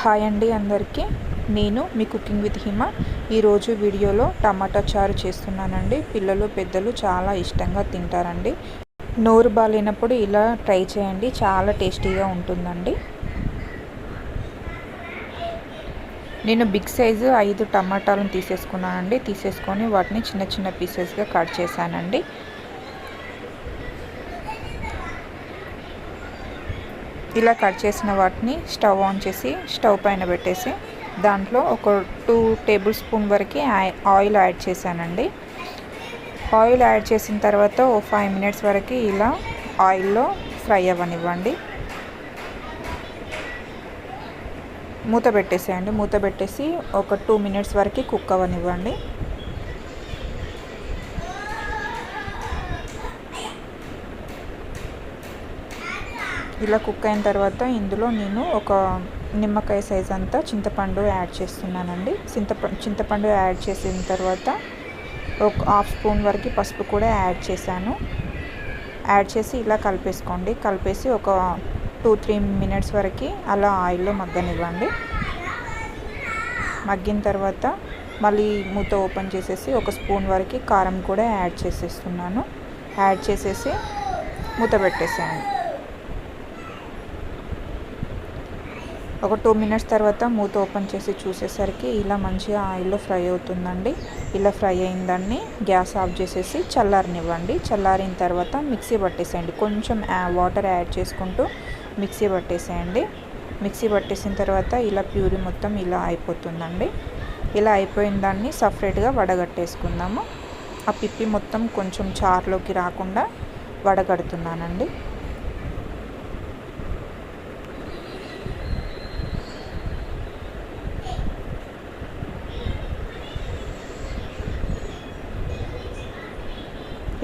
Hi అండి అందరికీ. నేను మీ కుకింగ్ విత్ హిమ. ఈరోజు వీడియోలో టమాటా చారు చేస్తున్నానండి. పిల్లలు పెద్దలు చాలా ఇష్టంగా తింటారండి. నోరు బాగాలేనప్పుడు ఇలా ట్రై చేయండి. చాలా టేస్టీగా ఉంటుందండి. నేను బిగ్ సైజు ఐదు టమాటాలను తీసేసుకున్నానండి. తీసేసుకొని వాటిని చిన్న చిన్న పీసెస్గా కట్ చేశానండి. ఇలా కట్ చేసిన వాటిని స్టవ్ ఆన్ చేసి స్టవ్ పైన పెట్టేసి దాంట్లో ఒక టూ టేబుల్ స్పూన్ వరకు ఆయిల్ యాడ్ చేశానండి. ఆయిల్ యాడ్ చేసిన తర్వాత ఓ ఫైవ్ మినిట్స్ వరకు ఇలా ఆయిల్లో ఫ్రై అవ్వనివ్వండి. మూత పెట్టేసేయండి. మూత పెట్టేసి ఒక టూ మినిట్స్ వరకు కుక్ అవ్వనివ్వండి. ఇలా కుక్ అయిన తర్వాత ఇందులో నేను ఒక నిమ్మకాయ సైజ్ అంతా చింతపండు యాడ్ చేస్తున్నానండి. చింతపండు చింతపండు యాడ్ చేసిన తర్వాత ఒక హాఫ్ స్పూన్ వరకు పసుపు కూడా యాడ్ చేశాను. యాడ్ చేసి ఇలా కలిపేసుకోండి. కలిపేసి ఒక టూ త్రీ మినిట్స్ వరకు అలా ఆయిల్లో మగ్గనివ్వండి. మగ్గిన తర్వాత మళ్ళీ మూత ఓపెన్ చేసేసి ఒక స్పూన్ వరకు కారం కూడా యాడ్ చేసేస్తున్నాను. యాడ్ చేసేసి మూత పెట్టేసేయండి. ఒక టూ మినిట్స్ తర్వాత మూత ఓపెన్ చేసి చూసేసరికి ఇలా మంచిగా ఆయిల్లో ఫ్రై అవుతుందండి. ఇలా ఫ్రై అయిందండి గ్యాస్ ఆఫ్ చేసేసి చల్లారనివ్వండి. చల్లారిన తర్వాత మిక్సీ పట్టేసేయండి. కొంచెం వాటర్ యాడ్ చేసుకుంటూ మిక్సీ పట్టేసేయండి. మిక్సీ పట్టేసిన తర్వాత ఇలా ప్యూరీ మొత్తం ఇలా అయిపోతుందండి. ఇలా అయిపోయిన దాన్ని సపరేట్గా వడగట్టేసుకుందాము. ఆ పిప్పి మొత్తం కొంచెం చారులోకి రాకుండా వడగడుతున్నానండి.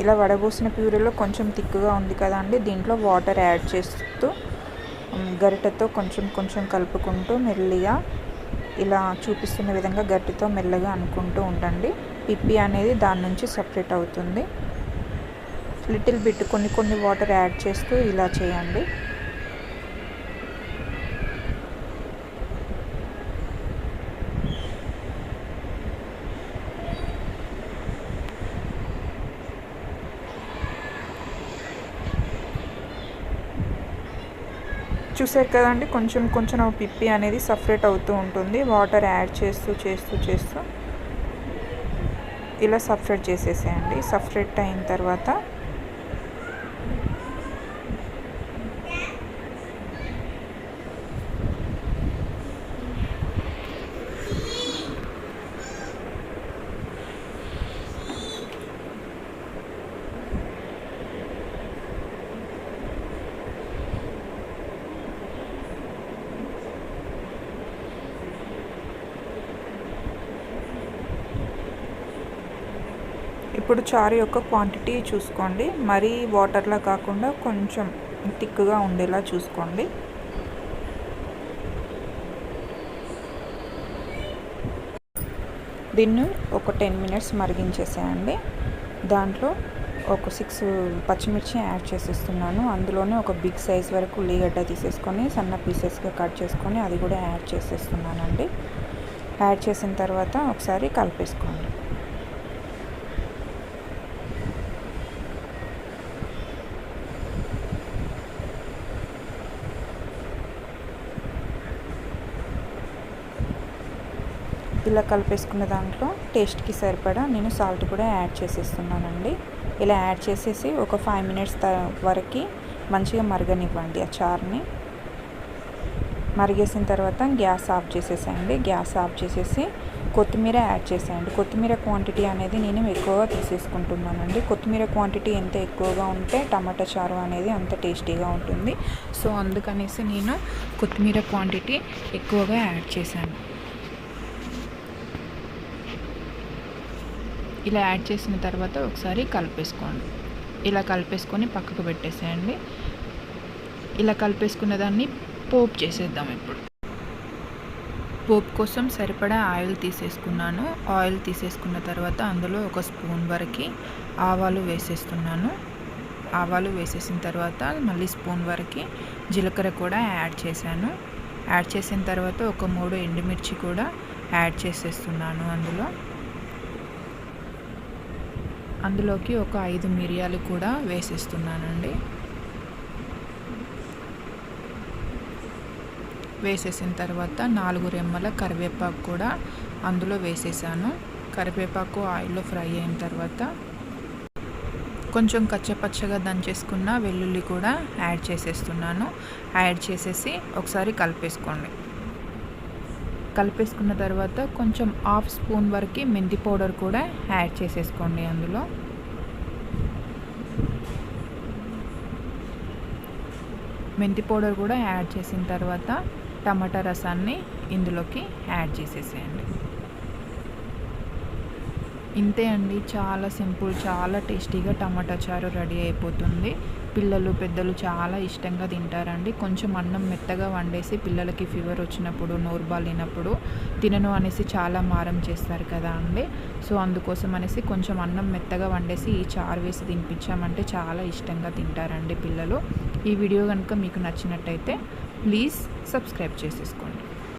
ఇలా వడబోసిన ప్యూరీలో కొంచెం తిక్కుగా ఉంది కదండి దీంట్లో వాటర్ యాడ్ చేస్తూ గరిటెతో కొంచెం కొంచెం కలుపుకుంటూ మెల్లిగా ఇలా చూపిస్తున్న విధంగా గట్టితో మెల్లగా అనుకుంటూ ఉండండి. పిప్పి అనేది దాని నుంచి సపరేట్ అవుతుంది. లిటిల్ బిట్ కొన్ని కొన్ని వాటర్ యాడ్ చేస్తూ ఇలా చేయండి. చూసారు కదండి కొంచెం కొంచెం పిప్పి అనేది సపరేట్ అవుతూ ఉంటుంది. వాటర్ యాడ్ చేస్తూ చేస్తూ చేస్తూ. ఇలా సపరేట్ చేసేసేయండి. సపరేట్ అయిన తర్వాత ఇప్పుడు చారు యొక్క క్వాంటిటీ చూసుకోండి. మరీ వాటర్లా కాకుండా కొంచెం థిక్గా ఉండేలా చూసుకోండి. దీన్ని ఒక టెన్ మినిట్స్ మరిగించేసేయండి. దాంట్లో ఒక సిక్స్ పచ్చిమిర్చి యాడ్ చేసేస్తున్నాను. అందులోనే ఒక బిగ్ సైజ్ వరకు ఉల్లిగడ్డ తీసేసుకొని సన్న పీసెస్గా కట్ చేసుకొని అది కూడా యాడ్ చేసేస్తున్నానండి. యాడ్ చేసిన తర్వాత ఒకసారి కలిపేసుకోండి. ఇలా కలిపేసుకున్న దాంట్లో టేస్ట్కి సరిపడా నేను సాల్ట్ కూడా యాడ్ చేసేస్తున్నానండి. ఇలా యాడ్ చేసేసి ఒక ఫైవ్ మినిట్స్ వరకు మంచిగా మరగనివ్వండి ఆ చార్ని. మరిగేసిన తర్వాత గ్యాస్ ఆఫ్ చేసేసేయండి. గ్యాస్ ఆఫ్ చేసేసి కొత్తిమీర యాడ్ చేసేయండి. కొత్తిమీర క్వాంటిటీ అనేది నేను ఎక్కువగా తీసేసుకుంటున్నానండి. కొత్తిమీర క్వాంటిటీ ఎంత ఎక్కువగా ఉంటే టమాటా చారు అనేది అంత టేస్టీగా ఉంటుంది. సో అందుకనేసి నేను కొత్తిమీర క్వాంటిటీ ఎక్కువగా యాడ్ చేశాను. ఇలా యాడ్ చేసిన తర్వాత ఒకసారి కలిపేసుకోండి. ఇలా కలిపేసుకొని పక్కకు పెట్టేసేయండి. ఇలా కలిపేసుకున్న దాన్ని పోపు చేసేద్దాం ఇప్పుడు. పోపు కోసం సరిపడా ఆయిల్ తీసేసుకున్నాను. ఆయిల్ తీసేసుకున్న తర్వాత అందులో ఒక స్పూన్ వరకు ఆవాలు వేసేస్తున్నాను. ఆవాలు వేసేసిన తర్వాత మళ్ళీ స్పూన్ వరకు జీలకర్ర కూడా యాడ్ చేశాను. యాడ్ చేసిన తర్వాత ఒక మూడు ఎండుమిర్చి కూడా యాడ్ చేసేస్తున్నాను అందులో. అందులోకి ఒక ఐదు మిరియాలు కూడా వేసేస్తున్నానండి. వేసేసిన తర్వాత నాలుగు రెమ్మల కరివేపాకు కూడా అందులో వేసేసాను. కరివేపాకు ఆయిల్లో ఫ్రై అయిన తర్వాత కొంచెం కచ్చపచ్చగా దంచేసుకున్న వెల్లుల్లి కూడా యాడ్ చేసేస్తున్నాను. యాడ్ చేసేసి ఒకసారి కలిపేసుకోండి. కలిపేసుకున్న తర్వాత కొంచెం హాఫ్ స్పూన్ వరకు మెంతి పౌడర్ కూడా యాడ్ చేసేసుకోండి అందులో. మెంతి పౌడర్ కూడా యాడ్ చేసిన తర్వాత టమాటా రసాన్ని ఇందులోకి యాడ్ చేసేసేయండి. ఇంతే అండి. చాలా సింపుల్ చాలా టేస్టీగా టమాటా చారు రెడీ అయిపోతుంది. పిల్లలు పెద్దలు చాలా ఇష్టంగా తింటారండి. కొంచెం అన్నం మెత్తగా వండేసి పిల్లలకి ఫీవర్ వచ్చినప్పుడు నోరు బాలినప్పుడు తినను అనేసి చాలా మారం చేస్తారు కదా అండి. సో అందుకోసం అనేసి కొంచెం అన్నం మెత్తగా వండేసి ఈ చారు వేసి తినిపించామంటే చాలా ఇష్టంగా తింటారండి పిల్లలు. ఈ వీడియో కనుక మీకు నచ్చినట్టయితే ప్లీజ్ సబ్స్క్రైబ్ చేసేసుకోండి.